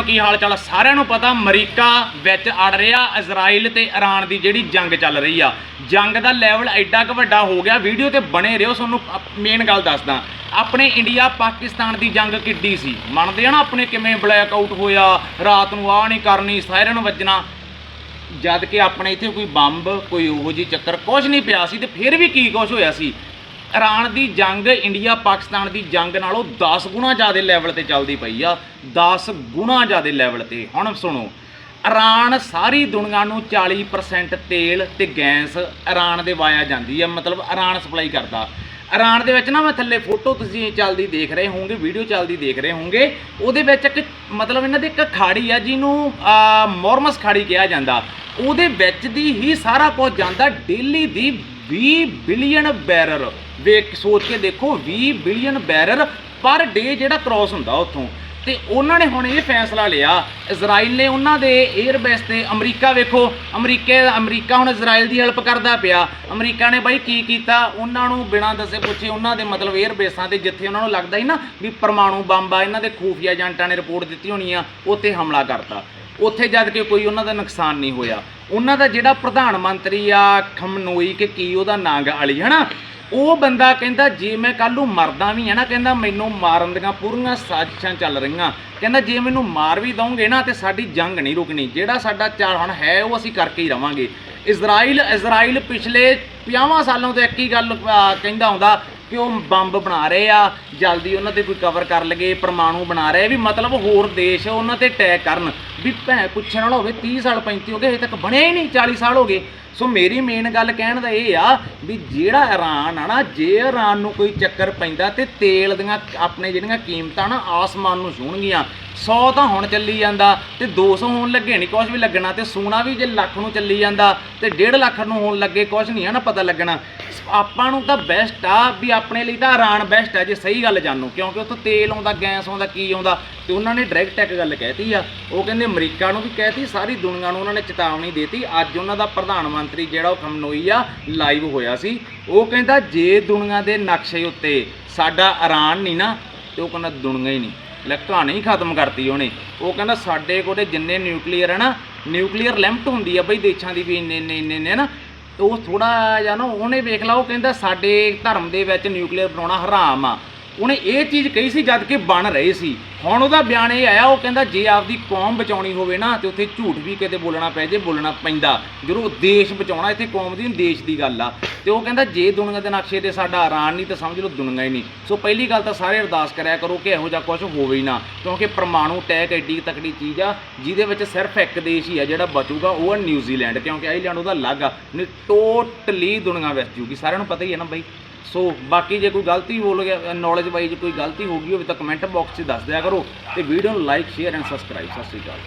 ਨੂੰ ਕੀ ਹਾਲ ਚਾਲ ਸਾਰਿਆਂ ਨੂੰ ਪਤਾ ਅਮਰੀਕਾ ਵਿੱਚ ਅੜ ਰਿਹਾ, ਇਜ਼ਰਾਈਲ ਤੇ ਈਰਾਨ ਦੀ ਜਿਹੜੀ ਜੰਗ ਚੱਲ ਰਹੀ ਆ। ਜੰਗ ਦਾ ਲੈਵਲ ਐਡਾ ਕੁ ਵੱਡਾ ਹੋ ਗਿਆ ਵੀਡੀਓ ਤੇ ਬਣੇ ਰਹੋ, ਤੁਹਾਨੂੰ ਮੇਨ ਗੱਲ ਦੱਸਦਾ। ਆਪਣੇ ਇੰਡੀਆ ਪਾਕਿਸਤਾਨ ਦੀ ਜੰਗ ਕਿੱਡੀ ਸੀ? ਮੰਨਦੇ ਆ ਨਾ ਆਪਣੇ ਕਿਵੇਂ ਬਲੈਕ ਆਊਟ ਹੋਇਆ, ਰਾਤ ਨੂੰ ਆਹ ਨਹੀਂ ਕਰਨੀ ਸਾਇਰਨ ਵੱਜਣਾ। ਜਦ ਕਿ ਆਪਣੇ ਇੱਥੇ ਕੋਈ ਬੰਬ, ਕੋਈ ਉਹੋ ਜਿਹੀ ਚੱਕਰ ਕੁਝ ਨਹੀਂ ਪਿਆ ਸੀ ਤੇ ਫਿਰ ਵੀ ਕੀ ਕੁਝ ਹੋਇਆ ਸੀ? ਇਰਾਨ ਦੀ ਜੰਗ, ਇੰਡੀਆ, ਪਾਕਿਸਤਾਨ ਦੀ ਜੰਗ ਨਾਲੋਂ 10 ਗੁਣਾ ਜ਼ਿਆਦਾ ਲੈਵਲ ਤੇ ਚੱਲਦੀ ਪਈ ਆ। 10 ਗੁਣਾ ਜ਼ਿਆਦਾ ਲੈਵਲ ਤੇ। ਹੁਣ ਸੁਣੋ, ਇਰਾਨ ਸਾਰੀ ਦੁਨੀਆ ਨੂੰ 40% ਤੇਲ ਤੇ ਗੈਸ ਇਰਾਨ ਦੇ ਵਾਇਆ ਜਾਂਦੀ ਆ। ਮਤਲਬ ਇਰਾਨ ਸਪਲਾਈ ਕਰਦਾ। ਇਰਾਨ ਦੇ ਵਿੱਚ ਨਾ ਮੈਂ ਥੱਲੇ ਫੋਟੋ ਤੁਸੀਂ ਚੱਲਦੀ ਦੇਖ ਰਹੇ ਹੋਵੋਗੇ ਵੀਡੀਓ ਚੱਲਦੀ ਦੇਖ ਰਹੇ ਹੋਵੋਗੇ। ਉਹਦੇ ਵਿੱਚ ਇੱਕ, ਮਤਲਬ ਇਹਨਾਂ ਦੀ ਇੱਕ ਖਾੜੀ ਆ ਜਿਹਨੂੰ ਮੋਰਮਸ ਖਾੜੀ ਕਿਹਾ ਜਾਂਦਾ। ਉਹਦੇ ਵਿੱਚ ਦੀ ਹੀ ਸਾਰਾ ਕੁਝ ਜਾਂਦਾ। ਡੇਲੀ ਦੀ 20 ਬਿਲੀਅਨ ਬੈਰਲ ਵੇਖ, ਸੋਚ ਕੇ ਦੇਖੋ 20 ਬਿਲੀਅਨ ਬੈਰਲ ਪਰ ਡੇ ਜਿਹੜਾ ਕ੍ਰਾਸ ਹੁੰਦਾ ਉੱਥੋਂ। ਤੇ ਉਹਨਾਂ ਨੇ ਹੁਣ ਇਹ ਫੈਸਲਾ ਲਿਆ, ਇਜ਼ਰਾਈਲ ਨੇ ਉਹਨਾਂ ਦੇ 에ਅਰ ਬੇਸ ਤੇ ਅਮਰੀਕਾ ਵੇਖੋ, ਅਮਰੀਕੇ, ਅਮਰੀਕਾ ਹੁਣ ਇਜ਼ਰਾਈਲ ਦੀ ਹੈਲਪ ਕਰਦਾ ਪਿਆ। ਅਮਰੀਕਾ ਨੇ ਬਾਈ ਕੀ ਕੀਤਾ? ਉਹਨਾਂ ਨੂੰ ਬਿਨਾਂ ਦੱਸੇ ਪੁੱਛੇ ਉਹਨਾਂ ਦੇ ਮਤਲਬ 에ਅਰ ਬੇਸਾਂ ਤੇ ਜਿੱਥੇ ਉਹਨਾਂ ਨੂੰ ਲੱਗਦਾ ਸੀ ਨਾ ਵੀ ਪਰਮਾਣੂ ਬੰਬ ਆ, ਇਹਨਾਂ ਦੇ ਖੂਫੀਆ ਏਜੰਟਾਂ ਨੇ ਰਿਪੋਰਟ ਦਿੱਤੀ ਹੋਣੀ ਆ, ਉੱਥੇ ਹਮਲਾ ਕਰਤਾ। ਉੱਥੇ ਜਦ ਕਿ ਕੋਈ ਉਹਨਾਂ ਦਾ ਨੁਕਸਾਨ ਨਹੀਂ ਹੋਇਆ। ਉਹਨਾਂ ਦਾ ਜਿਹੜਾ ਪ੍ਰਧਾਨ ਮੰਤਰੀ ਆ, ਖਮਨੋਈ ਕਿ ਕੀ ਉਹਦਾ ਨਾਂਗ ਗਾ ਅਲੀ ਹਨਾ? ਉਹ ਬੰਦਾ ਕਹਿੰਦਾ, ਜੇ ਮੈਂ ਕੱਲ ਨੂੰ ਮਰਦਾ ਵੀ ਹੈ ਨਾ, ਕਹਿੰਦਾ, ਮੈਨੂੰ ਮਾਰਨ ਦੀਆਂ ਪੂਰੀਆਂ ਸਾਜ਼ਿਸ਼ਾਂ ਚੱਲ ਰਹੀਆਂ। ਕਹਿੰਦਾ, ਜੇ ਮੈਨੂੰ ਮਾਰ ਵੀ ਦਵੋਗੇ ਨਾ ਤੇ ਸਾਡੀ ਜੰਗ ਨਹੀਂ ਰੁਕਣੀ। ਜਿਹੜਾ ਸਾਡਾ ਚਾਲ ਹੈ, ਉਹ ਅਸੀਂ ਕਰਕੇ ਹੀ ਰਵਾਂਗੇ। ਇਜ਼ਰਾਈਲ ਇਜ਼ਰਾਈਲ ਪਿਛਲੇ 50 ਸਾਲਾਂ ਤੋਂ ਇੱਕ ਹੀ ਗੱਲ ਕਹਿੰਦਾ ਹੁੰਦਾ ਕਿ ਉਹ ਬੰਬ ਬਣਾ ਰਹੇ ਆ, ਜਲਦੀ ਉਹਨਾਂ ਤੇ ਕੋਈ ਕਵਰ ਕਰ ਲਗੇ ਪਰਮਾਣੂ ਬਣਾ ਰਹੇ ਵੀ ਮਤਲਬ ਹੋਰ ਦੇਸ਼ ਉਹਨਾਂ ਤੇ ਅਟੈਕ ਕਰਨ। ਵੀ ਭੈ ਪੁੱਛਣ ਵਾਲਾ ਹੋਵੇ 30 ਸਾਲ 35 ਹੋ ਗਏ, ਹਜੇ ਤੱਕ ਬਣਿਆ ਹੀ ਨਹੀਂ 40 ਸਾਲ ਹੋ ਗਏ। ਸੋ ਮੇਰੀ ਮੇਨ ਗੱਲ ਕਹਿਣ ਦਾ ਇਹ ਆ ਵੀ ਜਿਹੜਾ ਇਰਾਨ ਆ ਨਾ, ਜੇ ਇਰਾਨ ਨੂੰ ਕੋਈ ਚੱਕਰ ਪੈਂਦਾ ਤੇ ਤੇਲ ਦੀਆਂ ਆਪਣੇ ਜਿਹੜੀਆਂ ਕੀਮਤਾਂ ਨਾ ਆਸਮਾਨ ਨੂੰ ਛੂਹਣਗੀਆਂ 100 ਤਾਂ ਹੁਣ ਚੱਲੀ ਜਾਂਦਾ ਤੇ 200 ਹੋਣ ਲੱਗੇ ਨਹੀਂ ਕੁਝ ਵੀ ਲੱਗਣਾ ਤੇ ਸੋਨਾ ਵੀ ਜੇ ਲੱਖ ਨੂੰ ਚੱਲੀ ਜਾਂਦਾ ਤੇ 1.5 ਲੱਖ ਨੂੰ ਹੋਣ ਲੱਗੇ ਕੁਝ ਨਹੀਂ ਆ ਨਾ ਪਤਾ ਲੱਗਣਾ। ਆਪਾਂ ਨੂੰ ਤਾਂ ਬੈਸਟ ਆ ਵੀ ਆਪਣੇ ਲਈ ਤਾਂ ਇਰਾਨ ਬੈਸਟ ਆ, ਜੇ ਸਹੀ ਗੱਲ ਜਾਣੋ, ਕਿਉਂਕਿ ਉੱਥੋਂ ਤੇਲ ਆਉਂਦਾ, ਗੈਸ ਆਉਂਦਾ, ਕੀ ਆਉਂਦਾ, ਤੇ ਉਹਨਾਂ ਨੇ ਡਾਇਰੈਕਟ ਇੱਕ ਗੱਲ ਕਹਿਤੀ ਆ, ਉਹ ਕਹਿੰਦੇ ਅਮਰੀਕਾ ਨੂੰ ਵੀ ਕਹਿਤੀ, ਸਾਰੀ ਦੁਨੀਆ ਨੂੰ ਉਹਨਾਂ ਨੇ ਚੇਤਾਵਨੀ ਦੇਤੀ। ਅੱਜ ਉਹਨਾਂ ਦਾ ਪ੍ਰਧਾਨ ਮੰਤਰੀ ਜਿਹੜਾ ਉਹ ਖਮਨੋਈ ਆ, ਲਾਈਵ ਹੋਇਆ ਸੀ। ਉਹ ਕਹਿੰਦਾ, ਜੇ ਦੁਨੀਆ ਦੇ ਨਕਸ਼ੇ ਉੱਤੇ ਸਾਡਾ ਇਰਾਨ ਨਹੀਂ ਨਾ, ਤੇ ਉਹ ਕਹਿੰਦਾ, ਦੁਨੀਆ ਹੀ ਨਹੀਂ। ਲੈ, ਕਹਾਣੀ ਖਤਮ ਕਰਤੀ ਉਹਨੇ। ਉਹ ਕਹਿੰਦਾ, ਸਾਡੇ ਕੋਲੇ ਜਿੰਨੇ ਨਿਊਕਲੀਅਰ ਹੈ ਨਾ, ਨਿਊਕਲੀਅਰ ਲਿਮਟ ਹੁੰਦੀ ਆ ਬਈ ਦੇਸ਼ਾਂ ਦੀ ਵੀ ਇੰਨੇ ਇੰਨੇ ਇੰਨੇ ਇੰਨੇ ਨਾ ਉਹ ਥੋੜਾ ਜਿਹਾ ਨਾ, ਉਹਨੇ ਵੇਖ ਲਾ, ਉਹ ਕਹਿੰਦਾ, ਸਾਡੇ ਧਰਮ ਦੇ ਵਿੱਚ ਨਿਊਕਲੀਅਰ ਬਣਾਉਣਾ ਹਰਾਮ ਆ। ਉਹਨੇ ਇਹ ਚੀਜ਼ ਕਹੀ ਸੀ ਜਦ ਕਿ ਬਣ ਰਹੇ ਸੀ। ਹੁਣ ਉਹਦਾ ਬਿਆਨ ਇਹ ਆਇਆ, ਉਹ ਕਹਿੰਦਾ ਜੇ ਆਪਦੀ ਕੌਮ ਬਚਾਉਣੀ ਹੋਵੇ ਨਾ, ਤੇ ਉੱਥੇ ਝੂਠ ਵੀ ਕਿਤੇ ਬੋਲਣਾ ਪੈ ਜੇ, ਬੋਲਣਾ ਪੈਂਦਾ। ਜਦੋਂ ਦੇਸ਼ ਬਚਾਉਣਾ, ਇੱਥੇ ਕੌਮ ਦੀ, ਦੇਸ਼ ਦੀ ਗੱਲ ਆ। ਤੇ ਉਹ ਕਹਿੰਦਾ ਜੇ ਦੁਨੀਆ ਦੇ ਨਕਸ਼ੇ ਤੇ ਸਾਡਾ ਆਰਾਨ ਨਹੀਂ, ਤਾਂ ਸਮਝ ਲਓ ਦੁਨੀਆ ਹੀ ਨਹੀਂ। ਸੋ ਪਹਿਲੀ ਗੱਲ ਤਾਂ ਸਾਰੇ ਅਰਦਾਸ ਕਰਿਆ ਕਰੋ ਕਿ ਇਹੋ ਜਿਹਾ ਕੁਝ ਹੋਵੇ ਹੀ ਨਾ, ਕਿਉਂਕਿ ਪਰਮਾਣੂ ਟੈਕ ਐਡੀ ਤਕੜੀ ਚੀਜ਼ ਆ, ਜਿਹਦੇ ਵਿੱਚ ਸਿਰਫ ਇੱਕ ਦੇਸ਼ ਹੀ ਆ ਜਿਹੜਾ ਬਚੂਗਾ, ਉਹ ਆ ਨਿਊਜ਼ੀਲੈਂਡ, ਕਿਉਂਕਿ ਆਈਲੈਂਡ ਉਹਦਾ ਅਲੱਗ ਆ। ਨਹੀਂ ਟੋਟਲੀ ਦੁਨੀਆ ਵਿੱਚ ਜੂਗੀ। ਸਾਰਿਆਂ ਨੂੰ ਪਤਾ ਹੀ ਹੈ ਨਾ ਬਾਈ। ਸੋ ਬਾਕੀ ਜੇ ਕੋਈ ਗਲਤੀ ਬੋਲ ਗਿਆ ਨੌਲੇਜ ਵਾਈਜ਼ ਕੋਈ ਗਲਤੀ ਹੋ ਗਈ ਹੋਵੇ ਤਾਂ ਕਮੈਂਟ ਬਾਕਸ 'ਚ ਦੱਸ ਦਿਆ ਕਰੋ ਤੇ ਵੀਡੀਓ ਨੂੰ ਲਾਈਕ ਸ਼ੇਅਰ ਐਂਡ ਸਬਸਕ੍ਰਾਈਬ ਸਤਿ ਸ਼੍ਰੀ ਅਕਾਲ।